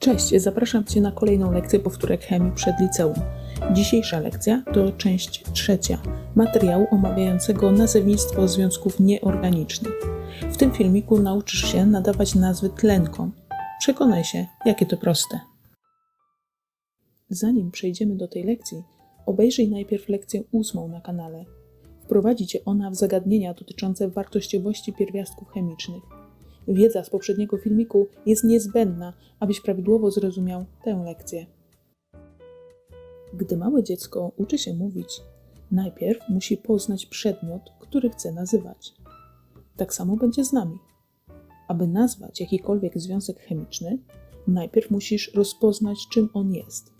Cześć, zapraszam Cię na kolejną lekcję powtórek chemii przed liceum. Dzisiejsza lekcja to część trzecia materiału omawiającego nazewnictwo związków nieorganicznych. W tym filmiku nauczysz się nadawać nazwy tlenkom. Przekonaj się, jakie to proste. Zanim przejdziemy do tej lekcji, obejrzyj najpierw lekcję ósmą na kanale. Wprowadzi Cię ona w zagadnienia dotyczące wartościowości pierwiastków chemicznych. Wiedza z poprzedniego filmiku jest niezbędna, abyś prawidłowo zrozumiał tę lekcję. Gdy małe dziecko uczy się mówić, najpierw musi poznać przedmiot, który chce nazywać. Tak samo będzie z nami. Aby nazwać jakikolwiek związek chemiczny, najpierw musisz rozpoznać, czym on jest.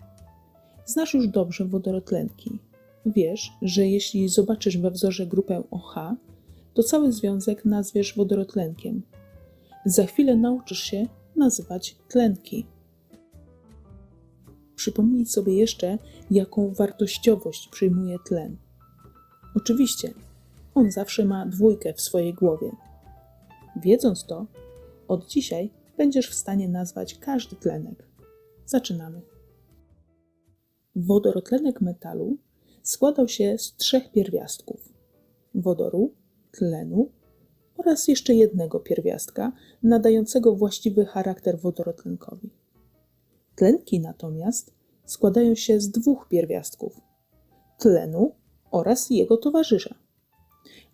Znasz już dobrze wodorotlenki. Wiesz, że jeśli zobaczysz we wzorze grupę OH, to cały związek nazwiesz wodorotlenkiem. Za chwilę nauczysz się nazywać tlenki. Przypomnij sobie jeszcze, jaką wartościowość przyjmuje tlen. Oczywiście, on zawsze ma dwójkę w swojej głowie. Wiedząc to, od dzisiaj będziesz w stanie nazwać każdy tlenek. Zaczynamy. Wodorotlenek metalu składał się z trzech pierwiastków: wodoru, tlenu oraz jeszcze jednego pierwiastka nadającego właściwy charakter wodorotlenkowi. Tlenki natomiast składają się z dwóch pierwiastków: tlenu oraz jego towarzysza.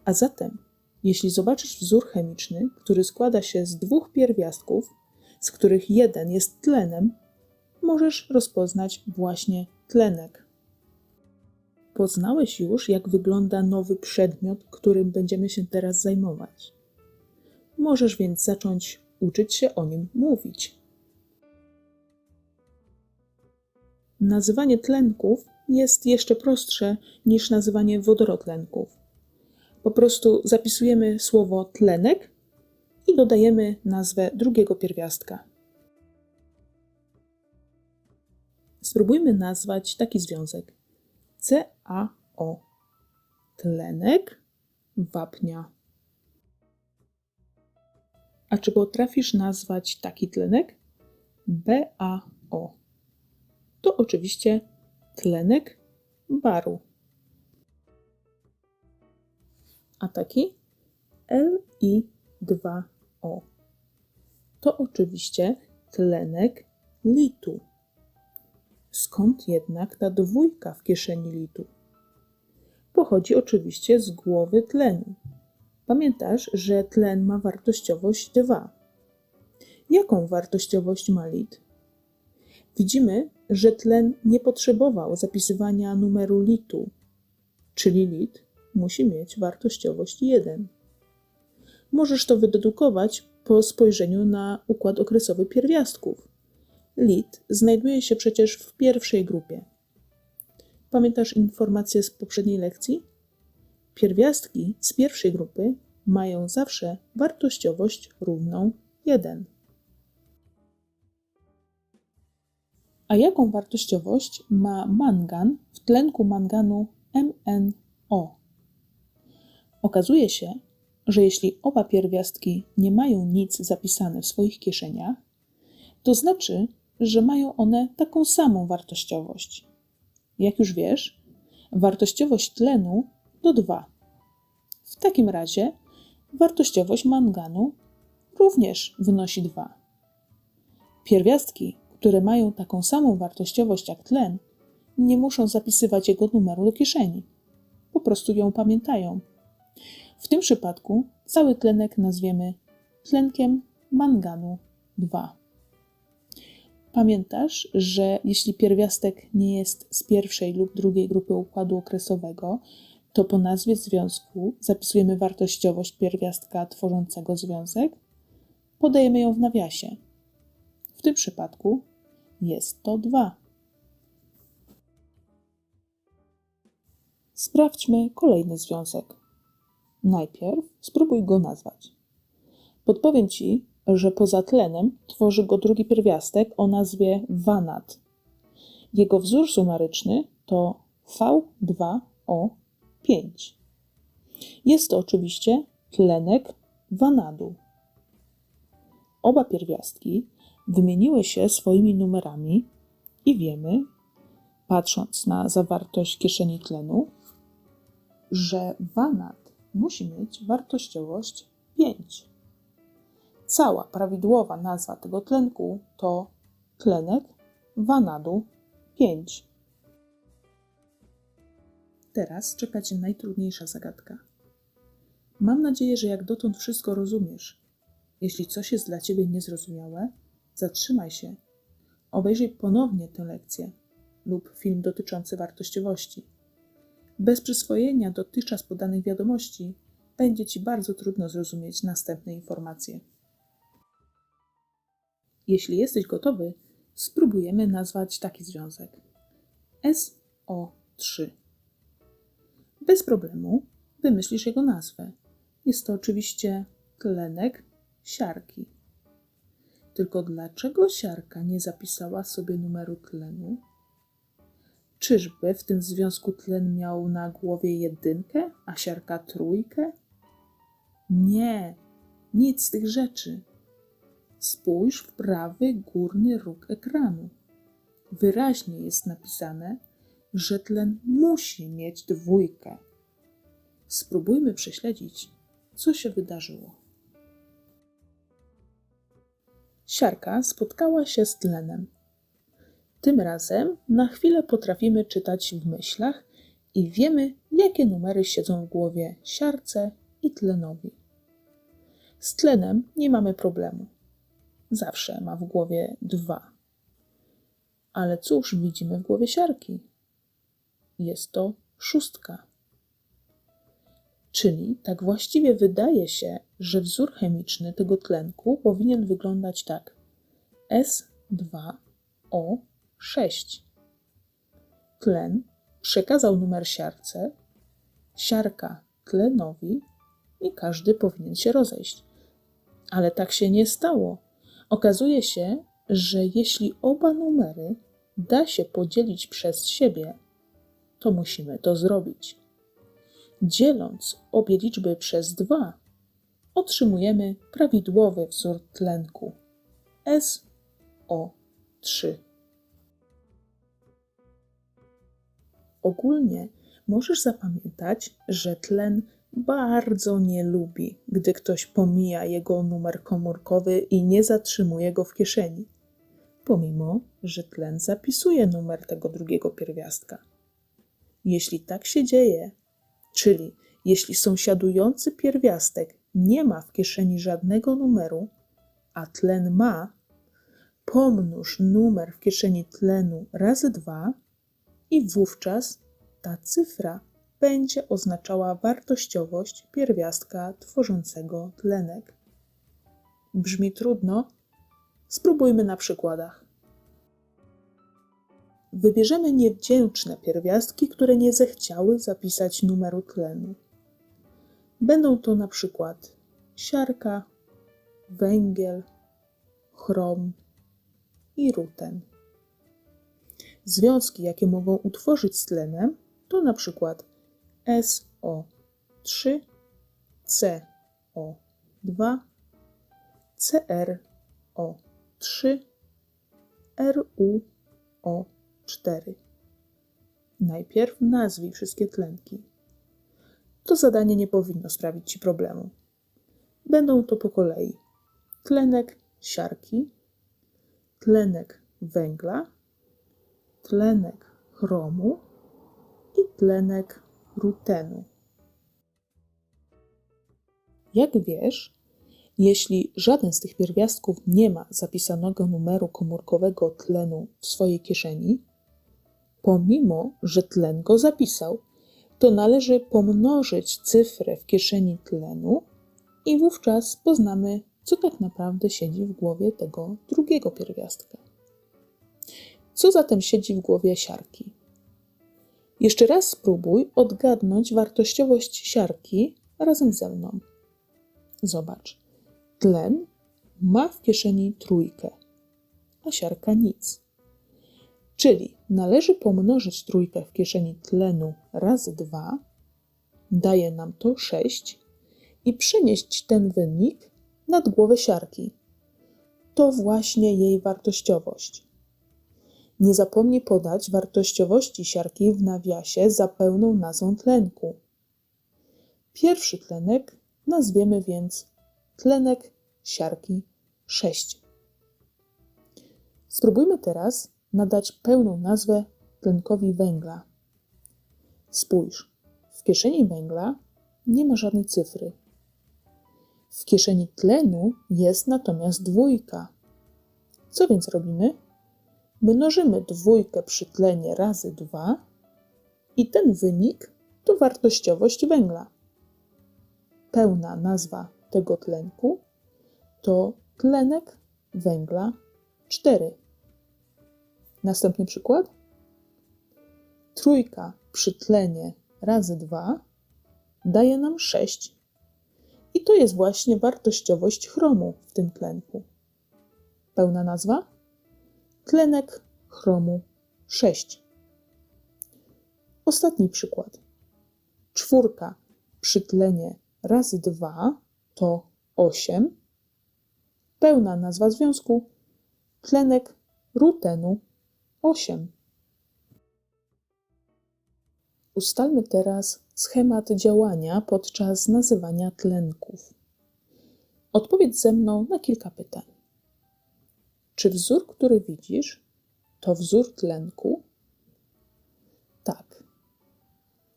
A zatem, jeśli zobaczysz wzór chemiczny, który składa się z dwóch pierwiastków, z których jeden jest tlenem, możesz rozpoznać właśnie tlenek. Poznałeś już, jak wygląda nowy przedmiot, którym będziemy się teraz zajmować. Możesz więc zacząć uczyć się o nim mówić. Nazywanie tlenków jest jeszcze prostsze niż nazywanie wodorotlenków. Po prostu zapisujemy słowo tlenek i dodajemy nazwę drugiego pierwiastka. Spróbujmy nazwać taki związek CaO. Tlenek wapnia. A czy potrafisz nazwać taki tlenek? BaO. To oczywiście tlenek baru. A taki Li2O. To oczywiście tlenek litu. Skąd jednak ta dwójka w kieszeni litu? Pochodzi oczywiście z głowy tlenu. Pamiętasz, że tlen ma wartościowość 2. Jaką wartościowość ma lit? Widzimy, że tlen nie potrzebował zapisywania numeru litu, czyli lit musi mieć wartościowość 1. Możesz to wydedukować po spojrzeniu na układ okresowy pierwiastków. Lit znajduje się przecież w pierwszej grupie. Pamiętasz informacje z poprzedniej lekcji? Pierwiastki z pierwszej grupy mają zawsze wartościowość równą 1. A jaką wartościowość ma mangan w tlenku manganu MnO? Okazuje się, że jeśli oba pierwiastki nie mają nic zapisane w swoich kieszeniach, to znaczy, że mają one taką samą wartościowość. Jak już wiesz, wartościowość tlenu to 2. W takim razie wartościowość manganu również wynosi 2. Pierwiastki, które mają taką samą wartościowość jak tlen, nie muszą zapisywać jego numeru do kieszeni. Po prostu ją pamiętają. W tym przypadku cały tlenek nazwiemy tlenkiem manganu 2. Pamiętasz, że jeśli pierwiastek nie jest z pierwszej lub drugiej grupy układu okresowego, to po nazwie związku zapisujemy wartościowość pierwiastka tworzącego związek, podajemy ją w nawiasie. W tym przypadku jest to 2. Sprawdźmy kolejny związek. Najpierw spróbuj go nazwać. Podpowiem Ci, że poza tlenem tworzy go drugi pierwiastek o nazwie wanat. Jego wzór sumaryczny to V2O5. Jest to oczywiście tlenek wanadu. Oba pierwiastki wymieniły się swoimi numerami i wiemy, patrząc na zawartość kieszeni tlenu, że wanat musi mieć wartościowość 5. Cała prawidłowa nazwa tego tlenku to tlenek wanadu 5. Teraz czeka Cię najtrudniejsza zagadka. Mam nadzieję, że jak dotąd wszystko rozumiesz. Jeśli coś jest dla Ciebie niezrozumiałe, zatrzymaj się. Obejrzyj ponownie tę lekcję lub film dotyczący wartościowości. Bez przyswojenia dotychczas podanych wiadomości będzie Ci bardzo trudno zrozumieć następne informacje. Jeśli jesteś gotowy, spróbujemy nazwać taki związek SO3. Bez problemu wymyślisz jego nazwę. Jest to oczywiście tlenek siarki. Tylko dlaczego siarka nie zapisała sobie numeru tlenu? Czyżby w tym związku tlen miał na głowie jedynkę, a siarka trójkę? Nie, nic z tych rzeczy. Spójrz w prawy górny róg ekranu. Wyraźnie jest napisane, że tlen musi mieć dwójkę. Spróbujmy prześledzić, co się wydarzyło. Siarka spotkała się z tlenem. Tym razem na chwilę potrafimy czytać w myślach i wiemy, jakie numery siedzą w głowie siarce i tlenowi. Z tlenem nie mamy problemu. Zawsze ma w głowie dwa. Ale cóż widzimy w głowie siarki? Jest to szóstka. Czyli tak właściwie wydaje się, że wzór chemiczny tego tlenku powinien wyglądać tak: S2O6. Tlen przekazał numer siarce, siarka tlenowi i każdy powinien się rozejść. Ale tak się nie stało. Okazuje się, że jeśli oba numery da się podzielić przez siebie, to musimy to zrobić. Dzieląc obie liczby przez 2, otrzymujemy prawidłowy wzór tlenku SO3. Ogólnie możesz zapamiętać, że tlen bardzo nie lubi, gdy ktoś pomija jego numer komórkowy i nie zatrzymuje go w kieszeni, pomimo że tlen zapisuje numer tego drugiego pierwiastka. Jeśli tak się dzieje, czyli jeśli sąsiadujący pierwiastek nie ma w kieszeni żadnego numeru, a tlen ma, pomnóż numer w kieszeni tlenu razy dwa i wówczas ta cyfra będzie oznaczała wartościowość pierwiastka tworzącego tlenek. Brzmi trudno? Spróbujmy na przykładach. Wybierzemy niewdzięczne pierwiastki, które nie zechciały zapisać numeru tlenu. Będą to na przykład siarka, węgiel, chrom i ruten. Związki, jakie mogą utworzyć z tlenem, to na przykład SO3, CO2, CrO3, RuO4. Najpierw nazwij wszystkie tlenki. To zadanie nie powinno sprawić Ci problemu. Będą to po kolei tlenek siarki, tlenek węgla, tlenek chromu i tlenek rutenu. Jak wiesz, jeśli żaden z tych pierwiastków nie ma zapisanego numeru komórkowego tlenu w swojej kieszeni, pomimo że tlen go zapisał, to należy pomnożyć cyfrę w kieszeni tlenu i wówczas poznamy, co tak naprawdę siedzi w głowie tego drugiego pierwiastka. Co zatem siedzi w głowie siarki? Jeszcze raz spróbuj odgadnąć wartościowość siarki razem ze mną. Zobacz, tlen ma w kieszeni trójkę, a siarka nic. Czyli należy pomnożyć trójkę w kieszeni tlenu razy 2, daje nam to 6 i przenieść ten wynik nad głowę siarki. to właśnie jej wartościowość. Nie zapomnij podać wartościowości siarki w nawiasie za pełną nazwą tlenku. Pierwszy tlenek nazwiemy więc tlenek siarki 6. Spróbujmy teraz nadać pełną nazwę tlenkowi węgla. Spójrz, w kieszeni węgla nie ma żadnej cyfry. W kieszeni tlenu jest natomiast dwójka. Co więc robimy? Mnożymy dwójkę przy tlenie razy 2 i ten wynik to wartościowość węgla. Pełna nazwa tego tlenku to tlenek węgla 4. Następny przykład. Trójka przy tlenie razy 2 daje nam 6. I to jest właśnie wartościowość chromu w tym tlenku. Pełna nazwa? Tlenek chromu 6. Ostatni przykład. Czwórka przy tlenie razy 2 to 8. Pełna nazwa związku tlenek rutenu 8. Ustalmy teraz schemat działania podczas nazywania tlenków. Odpowiedz ze mną na kilka pytań. Czy wzór, który widzisz, to wzór tlenku? Tak.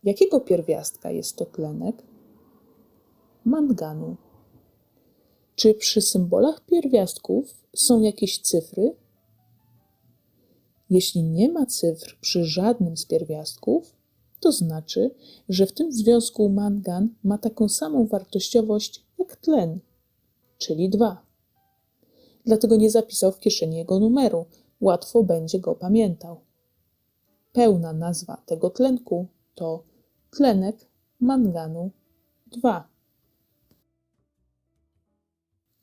Jakiego pierwiastka jest to tlenek? Manganu. Czy przy symbolach pierwiastków są jakieś cyfry? Jeśli nie ma cyfr przy żadnym z pierwiastków, to znaczy, że w tym związku mangan ma taką samą wartościowość jak tlen, czyli 2. Dlatego nie zapisał w kieszeni jego numeru, łatwo będzie go pamiętał. Pełna nazwa tego tlenku to tlenek manganu 2.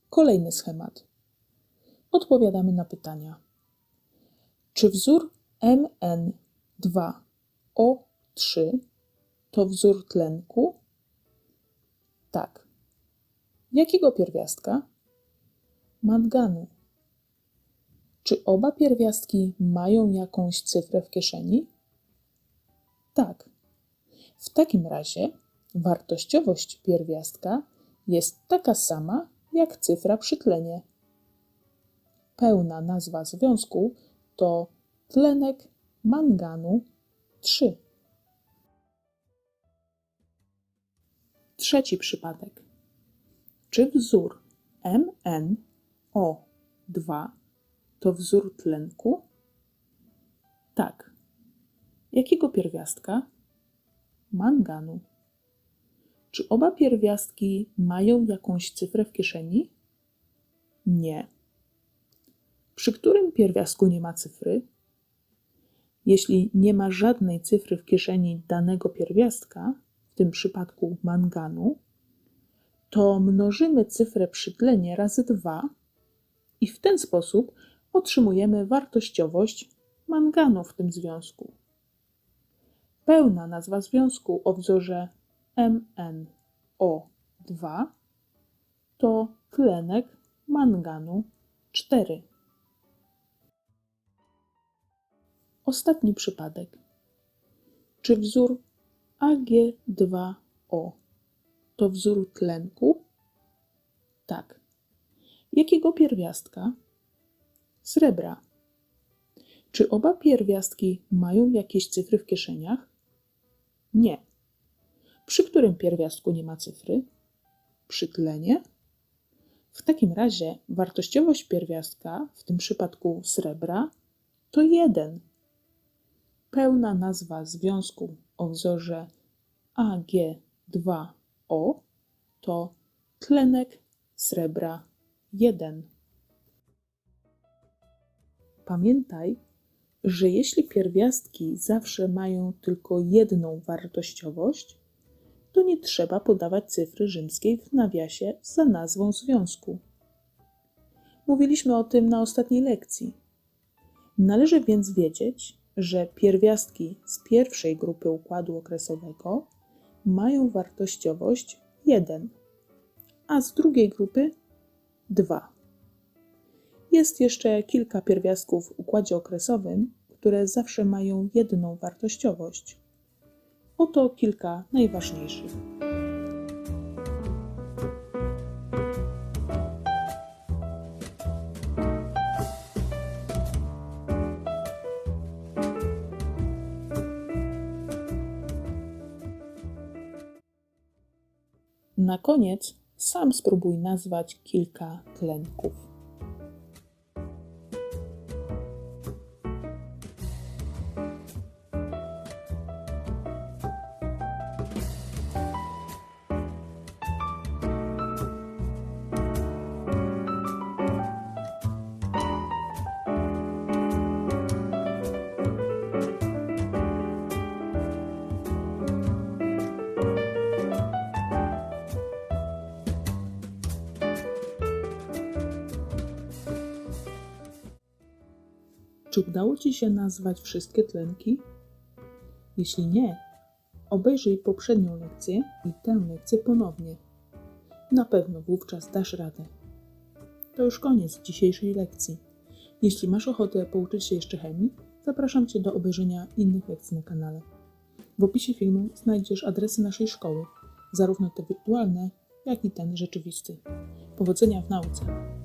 Kolejny schemat. Odpowiadamy na pytania. Czy wzór MN2O3 to wzór tlenku? Tak. Jakiego pierwiastka? Manganu. Czy oba pierwiastki mają jakąś cyfrę w kieszeni? Tak. W takim razie wartościowość pierwiastka jest taka sama jak cyfra przy tlenie. Pełna nazwa związku to tlenek manganu 3. Trzeci przypadek. Czy wzór MnO2 to wzór tlenku? Tak. Jakiego pierwiastka? Manganu. Czy oba pierwiastki mają jakąś cyfrę w kieszeni? Nie. Przy którym pierwiastku nie ma cyfry? Jeśli nie ma żadnej cyfry w kieszeni danego pierwiastka, w tym przypadku manganu, to mnożymy cyfrę przy tlenie razy 2 i w ten sposób otrzymujemy wartościowość manganu w tym związku. Pełna nazwa związku o wzorze MnO2 to tlenek manganu 4. Ostatni przypadek. Czy wzór Ag2O to wzór tlenku? Tak. Jakiego pierwiastka? Srebra. Czy oba pierwiastki mają jakieś cyfry w kieszeniach? Nie. Przy którym pierwiastku nie ma cyfry? Przy tlenie? W takim razie wartościowość pierwiastka, w tym przypadku srebra, to 1. Pełna nazwa związku o wzorze Ag2O to tlenek srebra 1. Pamiętaj, że jeśli pierwiastki zawsze mają tylko jedną wartościowość, to nie trzeba podawać cyfry rzymskiej w nawiasie za nazwą związku. Mówiliśmy o tym na ostatniej lekcji. Należy więc wiedzieć, że pierwiastki z pierwszej grupy układu okresowego mają wartościowość 1, a z drugiej grupy 2. Jest jeszcze kilka pierwiastków w układzie okresowym, które zawsze mają jedną wartościowość. Oto kilka najważniejszych. Na koniec sam spróbuj nazwać kilka tlenków. Udało Ci się nazwać wszystkie tlenki? Jeśli nie, obejrzyj poprzednią lekcję i tę lekcję ponownie. Na pewno wówczas dasz radę. To już koniec dzisiejszej lekcji. Jeśli masz ochotę pouczyć się jeszcze chemii, zapraszam Cię do obejrzenia innych lekcji na kanale. W opisie filmu znajdziesz adresy naszej szkoły, zarówno te wirtualne, jak i ten rzeczywisty. Powodzenia w nauce!